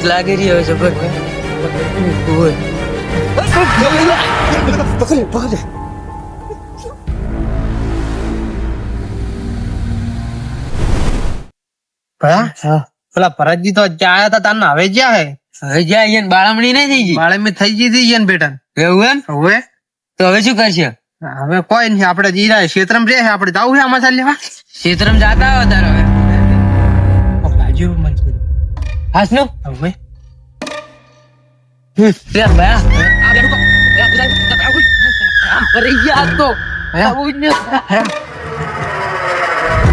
બીક લાગી રહ્યો છે. પકડી પકડી પેલા ભરતજી તો આયા હતા તાન હવે જ્યાં હે? હવે જ્યાં અહીંયા બાળમણી નહીં થઈ ગઈ? બાળમણી થઈ ગઈ થઈ ગયા બેટા. એવું એમ? હવે? તો હવે શું કરશે? હવે કોઈ નહીં આપણે જીરા ક્ષેત્રમ રે આપણે જાવું છે આમાં લેવા ક્ષેત્રમ જાતા હોય તારે હવે. બાજુ મંજૂર હવે? લે ભયા આ બેઠો તો. લે, ઉતાર, ઉતાર, આવું. આમ કરી ગયા આજ તો હયા. આવું જ ને.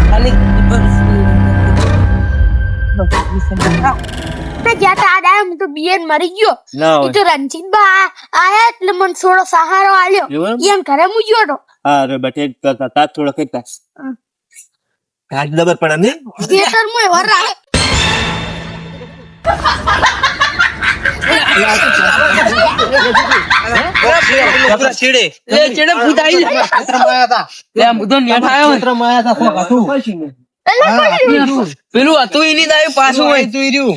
ખાલી તે જ્યાં તા આડા હું તો બિયન મરી ગયો ના એ તો રણજીત બા આયા એટલે મને થોડો સહારો આલ્યો એવું એમ ઘરે મૂક્યો તો હા રે બટે તાત થોડો કઈતા આજ દબર પડે નહીં થિયેટરમાં વર રાહે પેલા હતું. પાછું હોય. તું રહ્યું?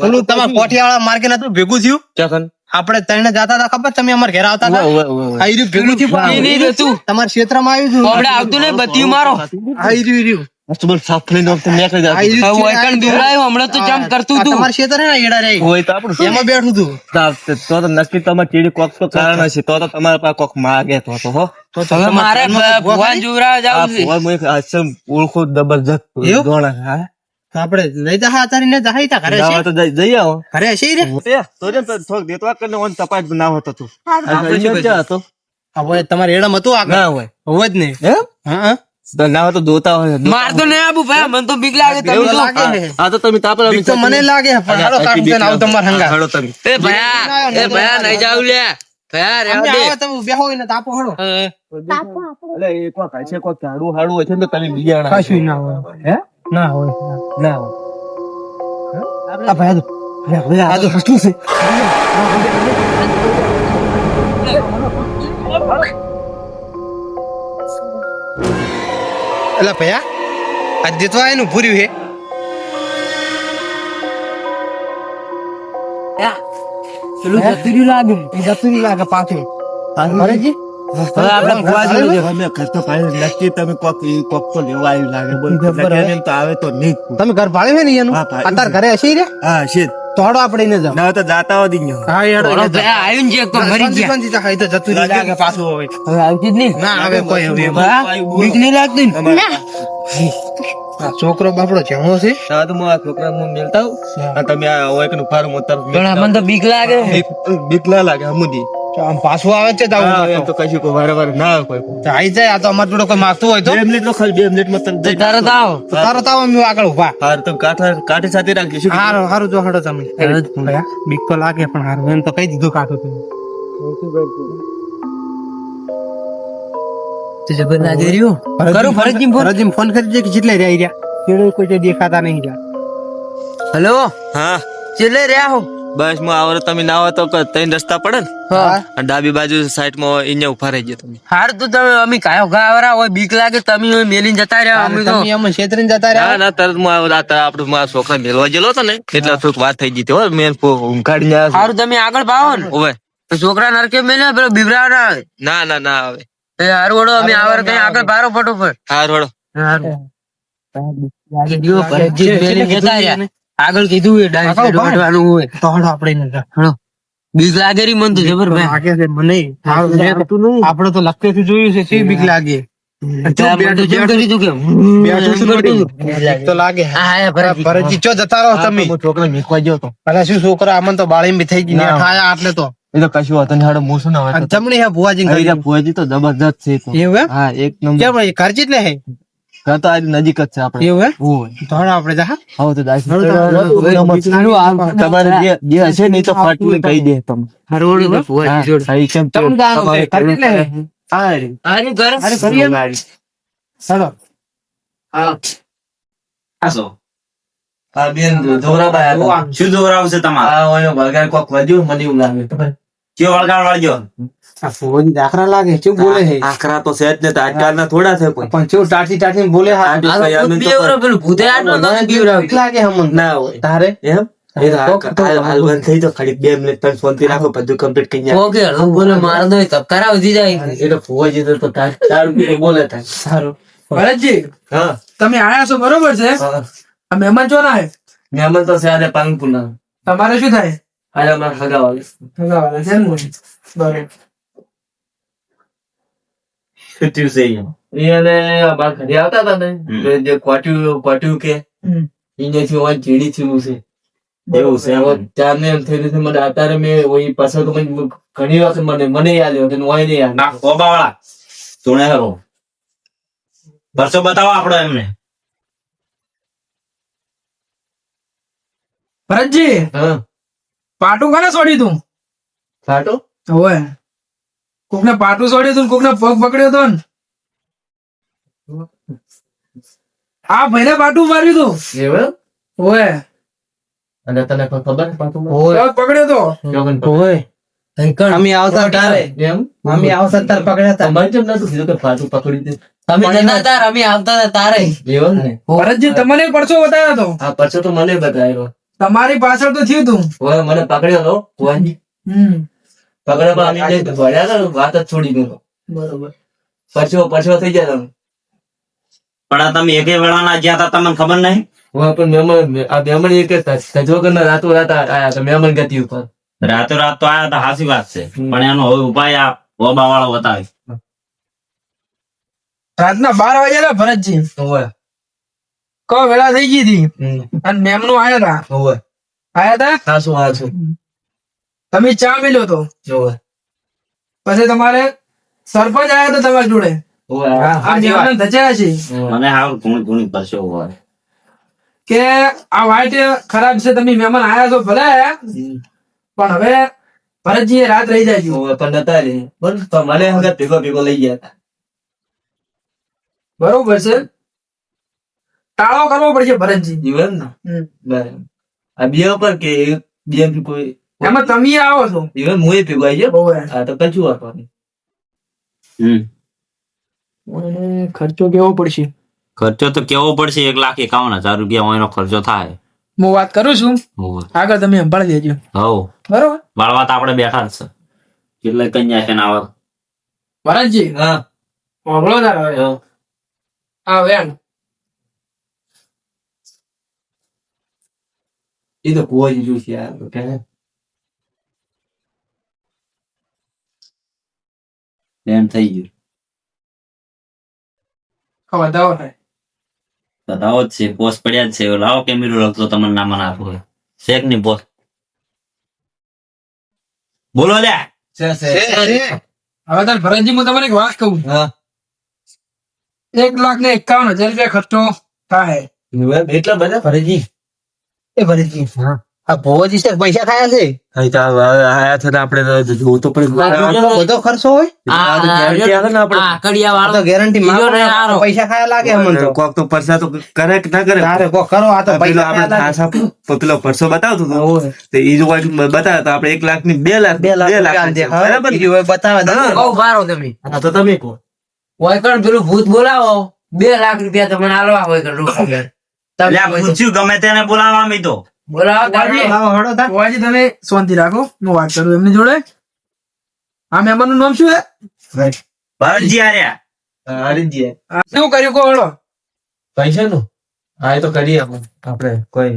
પેલું તમારા કોઠિયાવાળા માર્કેટ હતું ભેગું થયું? આપણે તને જતા હતા ખબર? તમે અમાર ઘેર આવતા હતા? રહ્યું ભેગું થયું. તમારા ક્ષેત્રમાં આવ્યું હતું આવતું નહીં બધી મારો. આ રહ્યું, હમણાં તો જમ્પ કરતું આ હતું ક્ષેત્ર હે એડા રે. હોય તો આપણું એમાં બેઠું હતું તો તો નક્કી તમારે ચીડી કોક તો કારણ હશે તો તો તમારા પાસે કોક માગે તો તો હો. તો તો હવે મારે તમારા ઘરમાં તો ભગવાન જોવરાવા આ છે. ભુવા મુએ અસમ ઓળખો જબરજસ્ત ગોણા હા. આપણે લઈ જા આચારીને જહાઈ તા ઘરે છે. તો જઈ- આવો. ઘરે હશે રે? તો જેમ તો દેતવા કરીને ઓન તપાસ ના હોતો તું. હારું. આ હતો. હવે તમારે એડમ હતું આગળ. ના હોય. હોય જ નહીં. હા હા. તો તો ધોતા હોય માર તો નહીં આબુ ભાઈ મને તો બીક લાગે તમે તો લાગે છે. આ તો તમે તાપર બીક તો મને લાગે છે, હાલો છે ને આવું તમારે હંગા હાલો તમે. એ ભયા એ ભયા નહીં જાવ લે. ભયા તમે હોય ને તાપો હળો. હા. તાપો આપો. એ કોક હશે કોક ઝાડુ હાડુ હોય છે ને તો તમે બીજા કશું ના હોય. હે? ના હોય. ના હોય. આ ભાઈ આ તો- આ તો છે. એટલે ભૈયા આજે તો એનું ભૂર્યું હે પેલું જતું લાગે એ લાગે પાછું. અરેજી હવે આપણે ભુવા જોડે જઈએ. અમે ઘર તો ભાઈ નક્કી તમે કોક કોક તો લેવા આવ્યું લાગે બોલ જબર એટલે એમ તો આવે તો નહીં તમે ઘર ભાળ્યું છે ને એનું અત્યારે ઘરે હશે રે? હા તો હળો આપણે ને જાવ ના તો જાતા હોદી ગયો હા યાર ને જે તો મરી ગયા. શાંતિ તો જતું રહી. લાગે પાછું હવે. હવે આવતી જ નહીં? ના આવે કોઈ હવે બીક નહીં લાગતી ના? આ છોકરો બાપડો જેવો છે? ના તો હું આ છોકરા હું મેલતા આવું. તમે આ હોય કે ફાર્મ ઉતાર મને તો બીક લાગે. બીક ના લાગે હમુદી. તો આમ પાછું આવે છે તો હા, આવું એમ તો કશું કોઈ વારે વારે ના આવે કોઈ તો આઈ જાય આ તો અમાર જોડે કોઈ માગતું હોય તો. બે મિનિટ નો ખાલી બે મિનિટમાં તને તરત આવો તો તારો તાવ અમે આગળ ઊભા હાર તો કાઠા કાઠી સાથે રાખી શું હારું હારું જો હડો તમે. બીક તો લાગે પણ હારું એમ તો કઈ દીધું કાઠું તમે. તો જબર ના જોઈ રહ્યું? કરું ફરજી ફોન ફરજીમ ફોન કરી દે કે જેટલે રહ્યા રહ્યા. કેડો કોઈ દેખાતા નહીં હેલો? હા. જેટલે રહ્યા હો. બસમાં આવડે તમે ના હોય તો ત્રણ રસ્તા પડે ને? હા. અને ડાબી બાજુ સાઈડમાં અહીંયા ઊભા રહી ગયા તમે. હાર તો તમે અમે કાયો ગાવરા હોય બીક લાગે તમે હોય મેલીને જતા રહ્યા અમે તો. તમે અમે છેતરીને જતા રહ્યા ના તરત હું આવું રાતે આપણું મારા છોકરા મેલવા ગયેલો હતો ને એટલે થોડીક વાત થઈ ગઈ હતી હો મેન ઊંઘાડી ને હારું તમે આગળ ભાવો ને. ઓવે છોકરા નરકે મેલે પેલો બીબરા ના આવે. ના ના ના આવે. એ હારું વડો અમે આવર કઈ આગળ ભારો ફટોફટ. હાર વડો જો આગળ કીધું એ ડાયસ આગળ હોય. તો હડો આપણે જા. હળો. બીક લાગે રી મન તો જબર ભાઈ. લાગે છે મને આપણે તો લખતેથી જોયું છે સી બીક લાગે. છોકરા મેકવા ગયો હતો ભલા શું છોકરા અમન તો બાળી થઈ ગઈ આયા તો. એ તો કશું હતું હાડો હું ના હોય જમણી હે ભુવાજી તો જબરજસ્ત છે એવું હા એક નંબર. કેમ જેટલે હે? ઘર તો આ નજીક જ છે આપણે. એવું એમ? તો આપણે જા હા? તો દાસ તમારે જે જે હશે ને તો ફાટવું કહી દે તમે જોડે. હા, ઘર. ઘર. હળો હા. બેન. શું દોરાવશે તમારે? હા ઓયો કોક વધ્યું મને એવું લાગે. કયો વળગાડ વાળજો આ ભુવાજી લાગે શું બોલે હે આખરા તો સેજ ને આજકાલના થોડા છે પણ શું ટાટી ટાટી બોલે હા. બીવરો પેલું લાગે હમન ના હોય. તારે? એમ? તમે રાખો બધું કમ્પ્લીટ કરી નાખો. ઓકે બોલો મારો તો ધબકારા વધી જાય. એ તો ફુવા જતો તો તાર તાર બી બોલે તાર. સારું. હા. તમે આયા છો બરોબર છે? આ મહેમાન છો ના મહેમાન તો છે આજે તમારે શું થાય? આજે અમારા હગાવાલે ભગાવાલા છે ને? બરોબર. થયું છે અહીંયા? એ અને બાર ઘરે આવતા હતા ને જે ક્વાટ્યું ક્વાટ્યું કે અહીંયાથી વાંચ ચીડી થયું છે. એવું છે એમ? ચાર એમ થઈ રહ્યું છે મને અત્યારે મેં ઓઈ પાછળ તો મને ઘણી વખત મને મને યાદ આવ્યો કે ઓય નહીં યાદ. ના કોબાવાળા તું ને હરો. પરસો બતાવો આપણો એમને. ભરતજી! હા. પાટું કોને છોડી તું? ખાટો હોય કોકને પાટું છોડ્યું તું કોકને પગ પકડ્યો તો ને? આ ભાઈને પાટું માર્યું તું? એવું? ઓય અને તને ખબર પાટું પગ પકડ્યો તો? હોય અમે આવતા તારે એમ? અમે આવતા તાર પકડ્યા હતા મને કેમ નતું કીધું કે પાછું પકડી દે. તમે જતા તાર અમે આવતા હતા તારે. એવું ને? ભરતજી તમને પરસો બતાવ્યો તો? આ પાછો તો મને બતાવ્યો. તમારી પાછળ તો થયું તું. ઓય મને પકડ્યો તો ઓય હમ. ભર્યા હતા વાત જ છોડી ગયો બરોબર. પરછો પરછો થઈ જાય તમે. પણ આ તમે એકે વેળાના જ્યાં હતા તમને ખબર નહીં? ઓય પણ મેમણ આ મહેમાન એક જ રાતો રાત આયા હતા મહેમાન ગતિ ઉપર. રાતો રાત તો આયા તો હાસી વાત છે. પણ એનો હવે ઉપાય આ ઓબા વાળો બતાવે. રાતના બાર વાગ્યા ભરતજી. ઓય કહો વેળા થઈ ગઈ હતી. અને મેમનું આયા હતા ઓય આયા હતા હાસુ હાસુ તમે ચા મેલ્યો તો? ઓય પછી તમારે સરપંચ આયા તો તમારી જોડે? ઓય આ મહેમાન ધચાયા છે. મને હાવ ઘૂણી ઘૂણી પરસો હોય. કે આ વાઈટ ખરાબ છે તમે મહેમાન આયા તો ભલે પણ હવે ભરતજી એ રાત રહી જાય છે. પણ નતા રે. પણ તમારે હંગત ભેગો ભેગો લઈ ગયા હતા. બરોબર છે. ટાળો કરવો પડશે ભરતજી. જીવન ને? બરાબર. આ બે ઉપર કે બે કોઈ એમાં તમે આવો છો. જીવન મુએ ભેગો આવી ગયો ઓવે. આ તો કચું આપવાનું? હમ. ખર્ચો કેવો પડશે? ખર્ચો તો કેવો પડશે? એક લાખ એકાવન હજાર રૂપિયા એનો ખર્ચો થાય. હું વાત કરું છું. આગળ તમે સંભાળી દેજો હવ. બરોબર? વાળવા તો આપણે બેઠા જ છે. કેટલા કન્યા છે ને આવા? ભરતજી? હા. તાર. હવે હા. આ વેણ. એ તો કુવા જેવું છે યાર તો કે એમ થઈ ગયું આ વધાવો થાય બતાવો જ છે પોસ્ટ પડ્યા જ છે લાવો કેમેરો લખતો તમને ના મને આપો શેકની પોસ્ટ બોલો હવે તાર ભરતજી હું તમને એક વાત કહું હા એક લાખ ને એકાવન હજાર રૂપિયા ખર્ચો થાય એટલા બધા ફરેજી એ ભરતજી આ ભોજી છે પૈસા ખાયા છે? આયા થતા આપણે જોવું તો બધો ખર્ચો હોય? ગેરંટી. પૈસા ખાયા લાગે અમને તો. કોક તો પરસા તો કરે કે ના કરે? તારે કોક કરો આ તો પેલો આપણે ખાસા પેલો પરસો બતાવતો તો એ જો બતાવે તો આપણે એક લાખની બે લાખ બે લાખ રૂપિયા લાખ. બરાબર? બતાવે તો. ભારો તમે. હા તો તમે કહો. હોય કણ પેલું ભૂત બોલાવો. બે લાખ રૂપિયા તમને આલવા હોય કણ પૂછ્યું ગમે તેને બોલાવા મી તો. તમે શાંતિ રાખો. હું વાત કરું એમની જોડે. આ મહેમાનનું નામ શું છે? ભરતજી આર્યા. હારી જઈએ આ શું કર્યું? કહો હળો. પૈસા નું હા એ તો આપણે કોઈ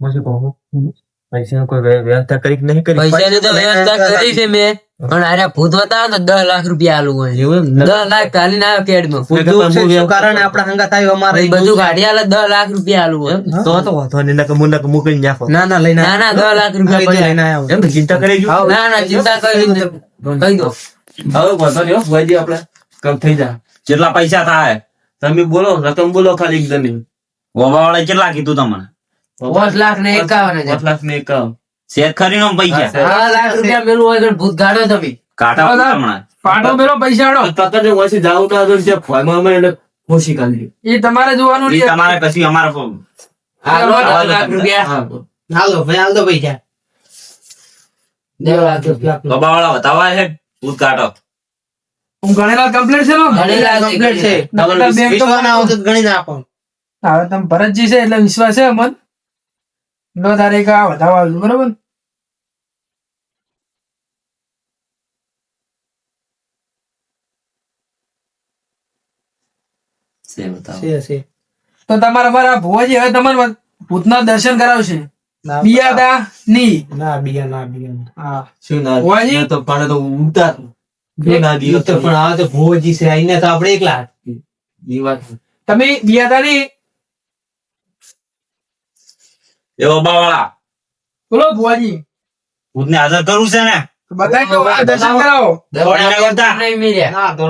હું શું કહું? પૈસા કોઈ વ્ય- વ્યવસ્થા કરી નહીં કરી? પૈસાની તો વ્યવસ્થા કરી છે મેં. પણ આર્યા ભૂત બતાવો તો દસ લાખ રૂપિયા આલવું હોય. એવું ને? દસ લાખ કાલી ના કેડમાં. બધું છે, આપણા હંગાત આવ્યો અમારે? બધું કાઢી આલે દસ લાખ રૂપિયા આલવું હોય. તો તો વાંધો નહીં નકર હું નકર મોકલી નાખો. ના ના લઈને ના ના દસ લાખ રૂપિયા પડ્યા લઈને આવ્યો એમ? ચિંતા કરી જો. ના ના ચિંતા કરી કહી દો. હવે વાંધો નહીં ભાઈજી આપણે. કમ થઈ જા જેટલા પૈસા થાય તમે બોલો રકમ બોલો ખાલી એકદમ ઓબા વાળા કેટલા કીધું તમને? પાંચ લાખ ને એકાવન પાંચ લાખ ને એકાવન. શેર ખરી નો પૈસા હા લાખ રૂપિયા મેલું હોય ભૂત ગાડો તમે કાઢા હમણાં. પાટો પેલો પૈસા હળો જો વસી જાવ તો આજે છે ફોનમાં અમે એટલે ખુશી કાઢી એ તમારે જોવાનું છે. તમારે પછી અમારે ફોર્મ હાલો લાખ રૂપિયા. હાલો ભાઈ હાલ દો પૈસા. દસ લાખ રૂપિયા ઓબા બતાવા છે ભૂત કાઢો હું ગણેલા કમ્પ્લીટ છે ને? ગણેલા complete છે. નકર બેંક તો વિશ્વાસ હવે તમે ભરતજી છે એટલે વિશ્વાસ છે અમન? નવ તારીખે આ વધારવા આવ્યું બરોબર? તો તમારા મારા ભુવાજી હવે તમારે ભૂતના દર્શન કરાવશે. બિયાદા ની ના બિયા ના બિયા. હા. શું ના ભુવાજી? તો પણ તો ઉતાર ના દિયો તો પણ આ તો ભુવાજી છે આઈને તો આપણે એકલા ઈ વાત તમે બિયાદા ની એવો બાવાળા બોલો ભુવાજી. ભૂતને હાજર કરવું છે ને? તો બધાય તો આ દર્શન કરાવો. દોડી ના કરતા. નહીં મિલ્યા ના તો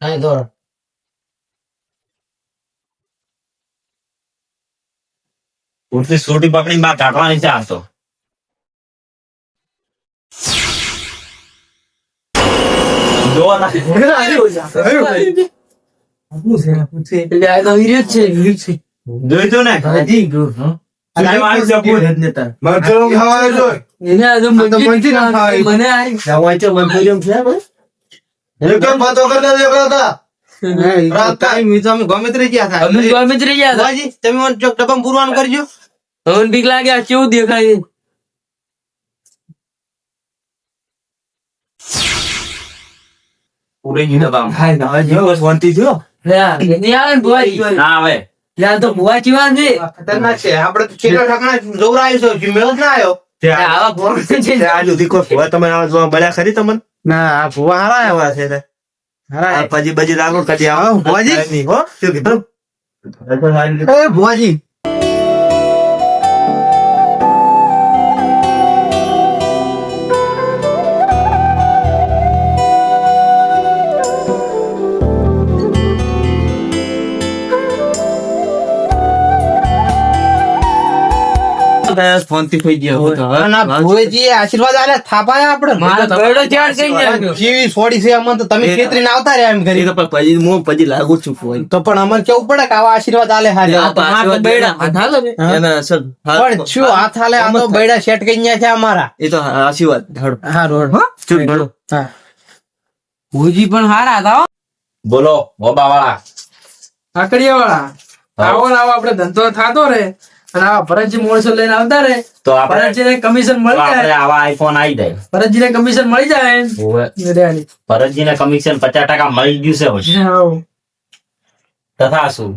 નહીં દોડો ભૂતની સોટી પકડીને બહાર કાઢવાની છે આ તો. આ તો ને? હં? ના બીક લાગે કેવું દેખાય. પૂરી ગયું કામ. બસ. વંતી થયો લે આ, નહીં આવે ને ભુવાજી. ના આવે. લે આ તો ભુવા ચીવા છે ખતરનાક છે. આપડે તો છેલ્લો ઠાકણા જોવરાયો છે. મેળ ના આવ્યો આવા ભોળ છે આજ સુધી કોઈ ભૂવા તમે આવા જોવા મળ્યા ખરી તમને? ના આ ભુવા હારા આવ્યા છે. હારા પછી બજી લાગો કદી આવો ભુવાજી? નહીં, હો શું કીધું? એ ભુવાજી ફોનથી થઈ ગયો હું? તો હવે. ના ભુવાજી આશીર્વાદ આલ્યા થાપાયા આપણે. મારો ચાર થઈ ગયો છે અમને તો તમે એ- ખેતરીને આવતા રહ્યા એમ કરી તો પણ પછી હું પછી લાગુ છું ફોન. તો પણ અમને કેવું પડે કે આવા આશીર્વાદ આલે હારે? આ તો મારા તો બેડા હાથ હાલો ને. હા? એના અસર પણ શું હાથ હાલે? આ તો બૈડા સેટ કરી ગયા છે અમારા. એ તો આશીર્વાદ હા? રોડ ચૂપ ભણો હા. ભુજી પણ હારા હતા બોલો બોબા વાળા કાકડિયા વાળા આવો આવો આપણે ધંધો થતો રહે. અને આવા ભરતજી માણસો લઈને આવતા રહે. તો ભરતજીને કમિશન મળી જાય. આવા આઈફોન આવી જાય. ભરતજીને કમિશન મળી જાય. ભરતજીને કમિશન પચાસ ટકા મળી ગયું છે તથા શું.